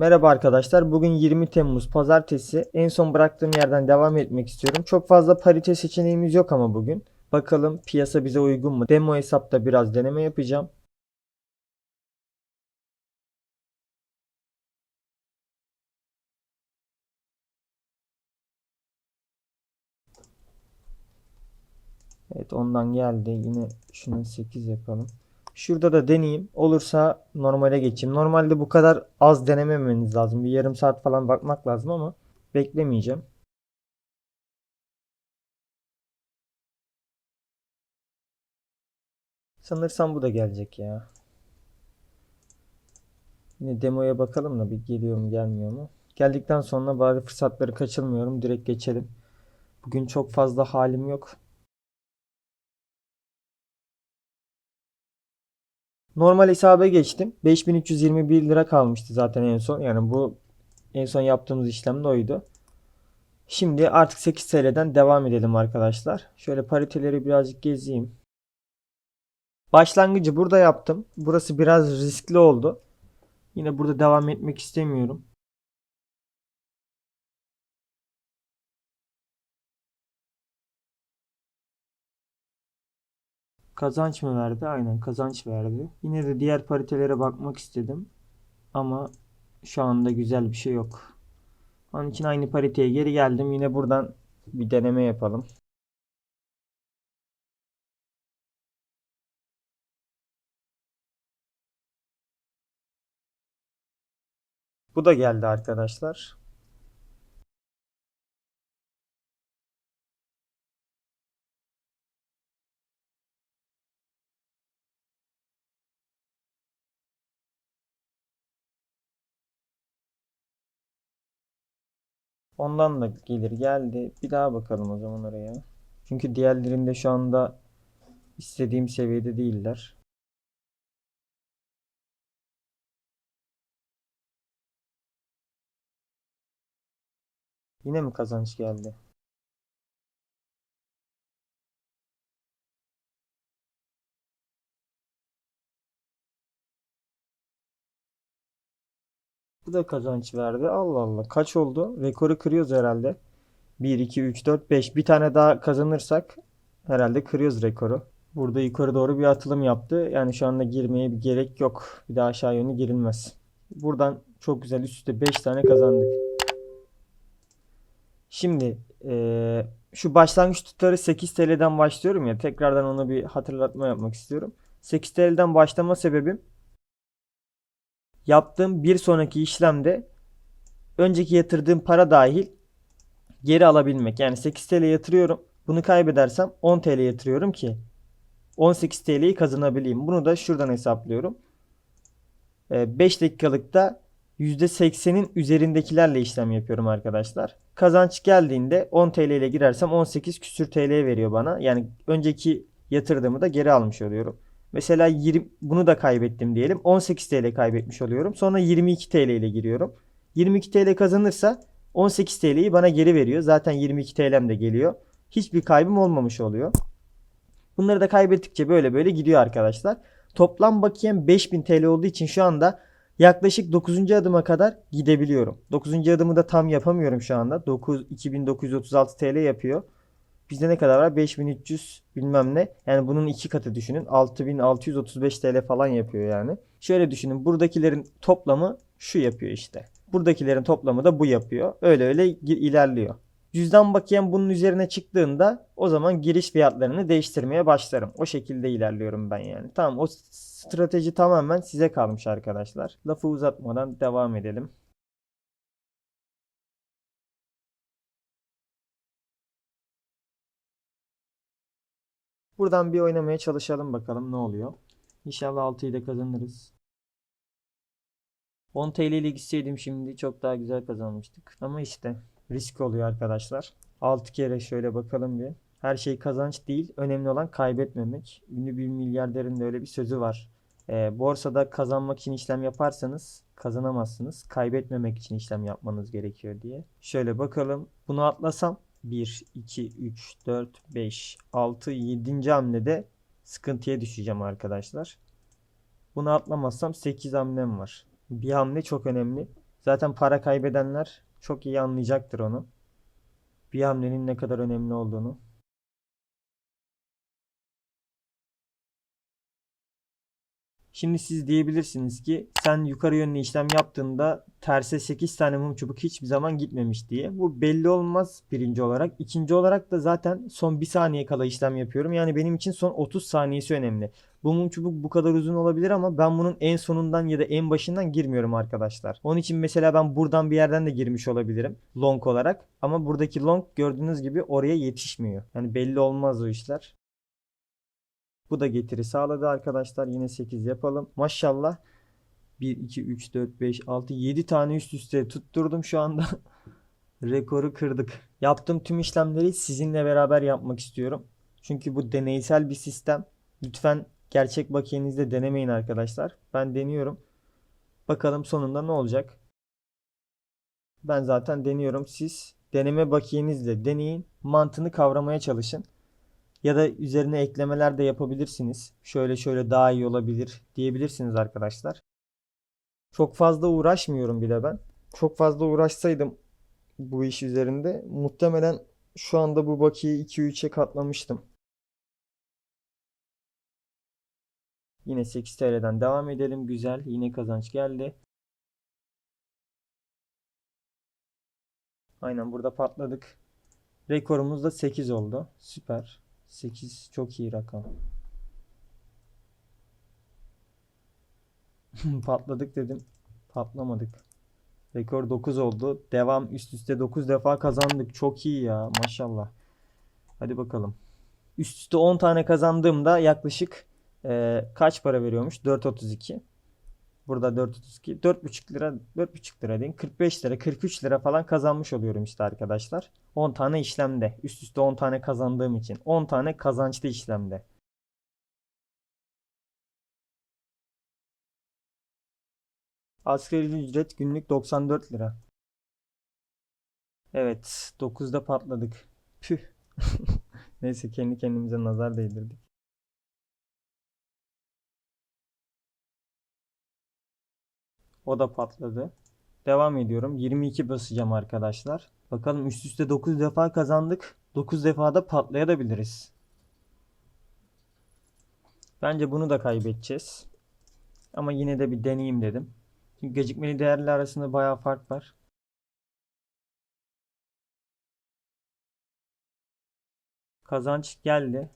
Merhaba arkadaşlar. Bugün 20 Temmuz Pazartesi. En son bıraktığım yerden devam etmek istiyorum. Çok fazla parite seçeneğimiz yok ama bugün. Bakalım piyasa bize uygun mu? Demo hesapta biraz deneme yapacağım. Evet ondan geldi. Yine şunu 8 yapalım. Şurada da deneyeyim. Olursa normale geçeyim. Normalde bu kadar az denememeniz lazım. Bir yarım saat falan bakmak lazım ama beklemeyeceğim. Sanırsam bu da gelecek ya. Yine demoya bakalım da bir geliyor mu gelmiyor mu. Geldikten sonra bari fırsatları kaçırmıyorum. Direkt geçelim. Bugün çok fazla halim yok. Normal hesaba geçtim. 5321 lira kalmıştı zaten en son. Yani bu en son yaptığımız işlem de oydu. Şimdi artık 8 TL'den devam edelim arkadaşlar. Şöyle pariteleri birazcık gezeyim. Başlangıcı burada yaptım. Burası biraz riskli oldu. Yine burada devam etmek istemiyorum. Kazanç mı verdi? Aynen kazanç verdi. Yine de diğer paritelere bakmak istedim. Ama şu anda güzel bir şey yok. Onun için aynı pariteye geri geldim. Yine buradan bir deneme yapalım. Bu da geldi arkadaşlar. Ondan da gelir geldi. Bir daha bakalım o zaman oraya. Çünkü diğerlerinde şu anda istediğim seviyede değiller. Yine mi kazanç geldi? Bu da kazanç verdi. Allah Allah. Kaç oldu? Rekoru kırıyoruz herhalde. 1, 2, 3, 4, 5. Bir tane daha kazanırsak herhalde kırıyoruz rekoru. Burada yukarı doğru bir atılım yaptı. Yani şu anda girmeye bir gerek yok. Bir daha aşağı yönlü girilmez. Buradan çok güzel üst üste 5 tane kazandık. Şimdi eee, şu başlangıç tutarı 8 TL'den başlıyorum ya. Tekrardan ona bir hatırlatma yapmak istiyorum. 8 TL'den başlama sebebim yaptığım bir sonraki işlemde önceki yatırdığım para dahil geri alabilmek. Yani 8 TL yatırıyorum. Bunu kaybedersem 10 TL yatırıyorum ki 18 TL'yi kazanabileyim. Bunu da şuradan hesaplıyorum. 5 dakikalıkta %80'in üzerindekilerle işlem yapıyorum arkadaşlar. Kazanç geldiğinde 10 TL ile girersem 18 küsür TL veriyor bana. Yani önceki yatırdığımı da geri almış oluyorum. Mesela 20, bunu da kaybettim diyelim. 18 TL kaybetmiş oluyorum. Sonra 22 TL ile giriyorum. 22 TL kazanırsa 18 TL'yi bana geri veriyor. Zaten 22 TL'm de geliyor. Hiçbir kaybım olmamış oluyor. Bunları da kaybettikçe böyle böyle gidiyor arkadaşlar. Toplam bakiyem 5000 TL olduğu için şu anda yaklaşık 9. adıma kadar gidebiliyorum. 9. adımı da tam yapamıyorum şu anda. 9 2936 TL yapıyor. Bizde ne kadar var? 5300 bilmem ne. Yani bunun iki katı düşünün. 6635 TL falan yapıyor yani. Şöyle düşünün. Buradakilerin toplamı şu yapıyor işte. Buradakilerin toplamı da bu yapıyor. Öyle öyle ilerliyor. Cüzdan bakiyem bunun üzerine çıktığında o zaman giriş fiyatlarını değiştirmeye başlarım. O şekilde ilerliyorum ben yani. Tamam o strateji tamamen size kalmış arkadaşlar. Lafı uzatmadan devam edelim. Buradan bir oynamaya çalışalım bakalım ne oluyor. İnşallah 6'yı da kazanırız. 10 TL ile gitseydim şimdi çok daha güzel kazanmıştık. Ama işte risk oluyor arkadaşlar. 6 kere şöyle bakalım bir. Her şey kazanç değil. Önemli olan kaybetmemek. Ünlü bir milyarderin de öyle bir sözü var. Ee, borsada kazanmak için işlem yaparsanız kazanamazsınız. Kaybetmemek için işlem yapmanız gerekiyor diye. Şöyle bakalım. Bunu atlasam 1, 2, 3, 4, 5, 6, 7. hamlede sıkıntıya düşeceğim arkadaşlar. Bunu atlamazsam 8 hamlem var. Bir hamle çok önemli. Zaten para kaybedenler çok iyi anlayacaktır onu. Bir hamlenin ne kadar önemli olduğunu. Şimdi siz diyebilirsiniz ki sen yukarı yönlü işlem yaptığında terse 8 tane mum çubuk hiçbir zaman gitmemiş diye. Bu belli olmaz birinci olarak. İkinci olarak da zaten son 1 saniye kala işlem yapıyorum. Yani benim için son 30 saniyesi önemli. Bu mum çubuk bu kadar uzun olabilir ama ben bunun en sonundan ya da en başından girmiyorum arkadaşlar. Onun için mesela ben buradan bir yerden de girmiş olabilirim long olarak. Ama buradaki long gördüğünüz gibi oraya yetişmiyor. Yani belli olmaz o işler. Bu da getiri sağladı arkadaşlar. Yine 8 yapalım. Maşallah 1, 2, 3, 4, 5, 6, 7 tane üst üste tutturdum şu anda. Rekoru kırdık. Yaptığım tüm işlemleri sizinle beraber yapmak istiyorum. Çünkü bu deneysel bir sistem. Lütfen gerçek bakiyenizde denemeyin arkadaşlar. Ben deniyorum. Bakalım sonunda ne olacak. Ben zaten deniyorum. Siz deneme bakiyenizle deneyin. Mantığını kavramaya çalışın. Ya da üzerine eklemeler de yapabilirsiniz. Şöyle şöyle daha iyi olabilir diyebilirsiniz arkadaşlar. Çok fazla uğraşmıyorum bile ben. Çok fazla uğraşsaydım bu iş üzerinde muhtemelen şu anda bu bakiyeyi 2-3'e katlamıştım. Yine 8 TL'den devam edelim. Güzel. Yine kazanç geldi. Aynen burada patladık. Rekorumuz da 8 oldu. Süper. 8 çok iyi rakam. Patladık dedim. Patlamadık. Rekor 9 oldu. Devam üst üste 9 defa kazandık. Çok iyi ya maşallah. Hadi bakalım. Üst üste 10 tane kazandığımda yaklaşık e, kaç para veriyormuş? 4.32. Burada 4.32. 4.5 lira 4.5 lira deyin. 45 lira 43 lira falan kazanmış oluyorum işte arkadaşlar. 10 tane işlemde. Üst üste 10 tane kazandığım için. 10 tane kazançlı işlemde. Asgari ücret günlük 94 lira. Evet, 9'da patladık. Püh. Neyse kendi kendimize nazar değdirdik. O da patladı. Devam ediyorum. 22 basacağım arkadaşlar. Bakalım üst üste 9 defa kazandık. 9 defa da patlayabiliriz. Bence bunu da kaybedeceğiz. Ama yine de bir deneyeyim dedim. Çünkü gecikmeli değerler arasında bayağı fark var. Kazanç geldi.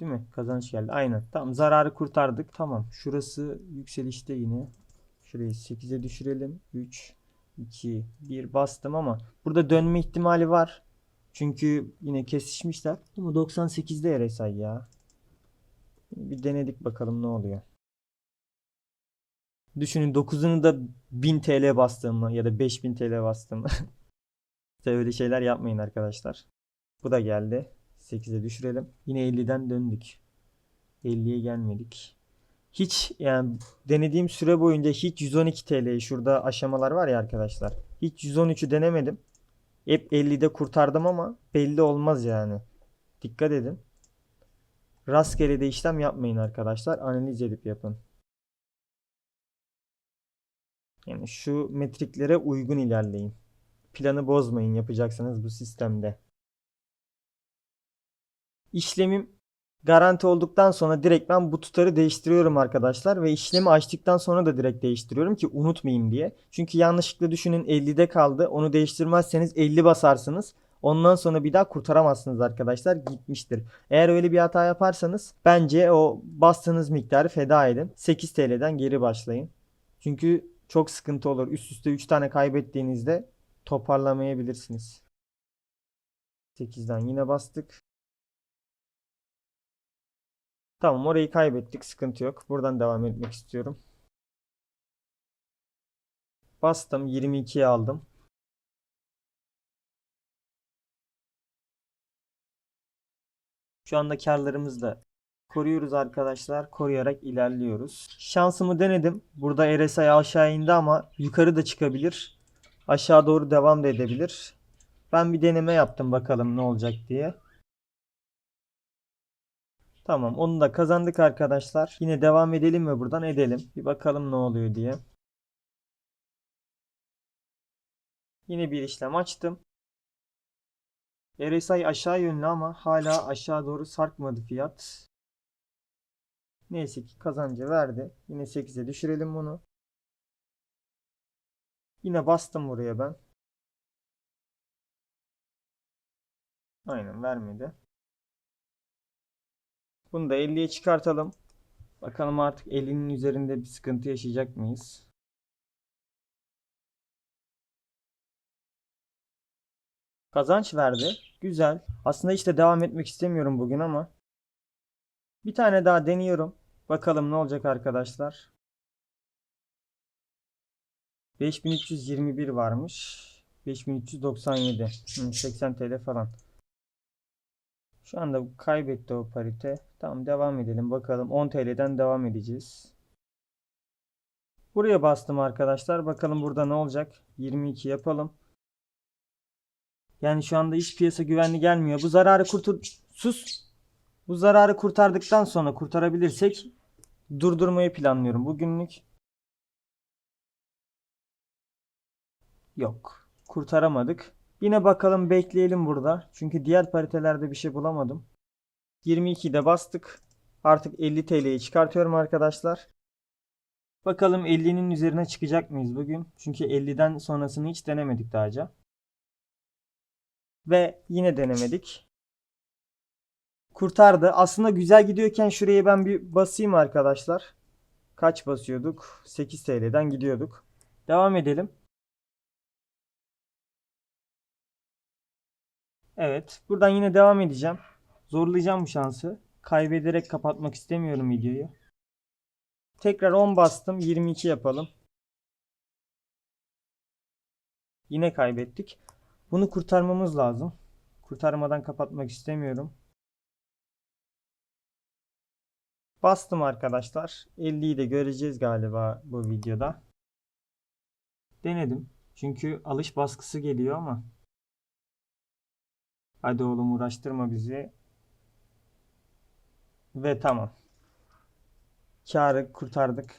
Değil mi? Kazanç geldi. Aynen. Tamam zararı kurtardık. Tamam. Şurası yükselişte yine. Şurayı 8'e düşürelim. 3, 2, 1 bastım ama burada dönme ihtimali var. Çünkü yine kesişmişler. Ama 98'de RSI ya. Bir denedik bakalım ne oluyor. Düşünün 9'unu da 1000 TL bastığımı ya da 5000 TL bastığımı. İşte öyle şeyler yapmayın arkadaşlar. Bu da geldi. 8'e düşürelim. Yine 50'den döndük. 50'ye gelmedik. Hiç yani denediğim süre boyunca hiç 112 TL şurada aşamalar var ya arkadaşlar. Hiç 113'ü denemedim. Hep 50'de kurtardım ama belli olmaz yani. Dikkat edin. Rastgele de işlem yapmayın arkadaşlar. Analiz edip yapın. Yani şu metriklere uygun ilerleyin. Planı bozmayın yapacaksanız bu sistemde. İşlemim garanti olduktan sonra direkt ben bu tutarı değiştiriyorum arkadaşlar ve işlemi açtıktan sonra da direkt değiştiriyorum ki unutmayayım diye. Çünkü yanlışlıkla düşünün 50'de kaldı. Onu değiştirmezseniz 50 basarsınız. Ondan sonra bir daha kurtaramazsınız arkadaşlar. Gitmiştir. Eğer öyle bir hata yaparsanız bence o bastığınız miktarı feda edin. 8 TL'den geri başlayın. Çünkü çok sıkıntı olur. Üst üste 3 tane kaybettiğinizde toparlamayabilirsiniz. 8'den yine bastık. Tamam orayı kaybettik. Sıkıntı yok. Buradan devam etmek istiyorum. Bastım. 22'ye aldım. Şu anda karlarımızı da koruyoruz arkadaşlar. Koruyarak ilerliyoruz. Şansımı denedim. Burada RSI aşağı indi ama yukarı da çıkabilir. Aşağı doğru devam da edebilir. Ben bir deneme yaptım bakalım ne olacak diye. Tamam onu da kazandık arkadaşlar. Yine devam edelim mi buradan edelim. Bir bakalım ne oluyor diye. Yine bir işlem açtım. RSI aşağı yönlü ama hala aşağı doğru sarkmadı fiyat. Neyse ki kazancı verdi. Yine 8'e düşürelim bunu. Yine bastım buraya ben. Aynen vermedi. Bunu da 50'ye çıkartalım. Bakalım artık 50'nin üzerinde bir sıkıntı yaşayacak mıyız? Kazanç verdi. Güzel. Aslında işte devam etmek istemiyorum bugün ama bir tane daha deniyorum. Bakalım ne olacak arkadaşlar. 5321 varmış. 5397. Hı, 80 TL falan. Şu anda kaybetti o parite. Tamam devam edelim bakalım. 10 TL'den devam edeceğiz. Buraya bastım arkadaşlar. Bakalım burada ne olacak? 22 yapalım. Yani şu anda hiç piyasa güvenli gelmiyor. Bu zararı kurtul... Sus! Bu zararı kurtardıktan sonra kurtarabilirsek durdurmayı planlıyorum bugünlük. Yok. Kurtaramadık. Yine bakalım bekleyelim burada. Çünkü diğer paritelerde bir şey bulamadım. 22'de bastık. Artık 50 TL'yi çıkartıyorum arkadaşlar. Bakalım 50'nin üzerine çıkacak mıyız bugün? Çünkü 50'den sonrasını hiç denemedik daha önce. Ve yine denemedik. Kurtardı. Aslında güzel gidiyorken şuraya ben bir basayım arkadaşlar. Kaç basıyorduk? 8 TL'den gidiyorduk. Devam edelim. Evet. Buradan yine devam edeceğim. Zorlayacağım bu şansı. Kaybederek kapatmak istemiyorum videoyu. Tekrar 10 bastım. 22 yapalım. Yine kaybettik. Bunu kurtarmamız lazım. Kurtarmadan kapatmak istemiyorum. Bastım arkadaşlar. 50'yi de göreceğiz galiba bu videoda. Denedim. Çünkü alış baskısı geliyor ama. Hadi oğlum uğraştırma bizi. Ve tamam. Karı kurtardık.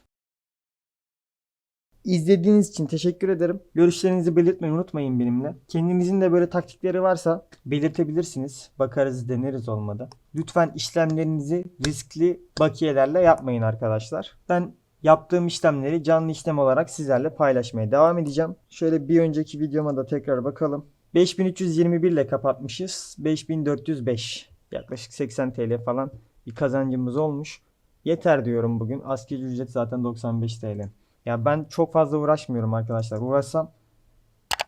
İzlediğiniz için teşekkür ederim. Görüşlerinizi belirtmeyi unutmayın benimle. Kendinizin de böyle taktikleri varsa belirtebilirsiniz. Bakarız deneriz olmadı. Lütfen işlemlerinizi riskli bakiyelerle yapmayın arkadaşlar. Ben yaptığım işlemleri canlı işlem olarak sizlerle paylaşmaya devam edeceğim. Şöyle bir önceki videoma da tekrar bakalım. 5321 ile kapatmışız. 5405. Yaklaşık 80 TL falan bir kazancımız olmuş. Yeter diyorum bugün. Asgari ücret zaten 95 TL. Ya ben çok fazla uğraşmıyorum arkadaşlar. Uğraşsam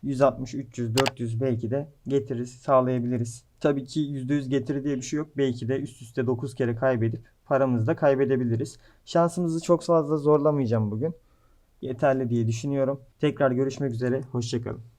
160, 300, 400 belki de getiririz, sağlayabiliriz. Tabii ki %100 getiri diye bir şey yok. Belki de üst üste 9 kere kaybedip paramızı da kaybedebiliriz. Şansımızı çok fazla zorlamayacağım bugün. Yeterli diye düşünüyorum. Tekrar görüşmek üzere. Hoşçakalın.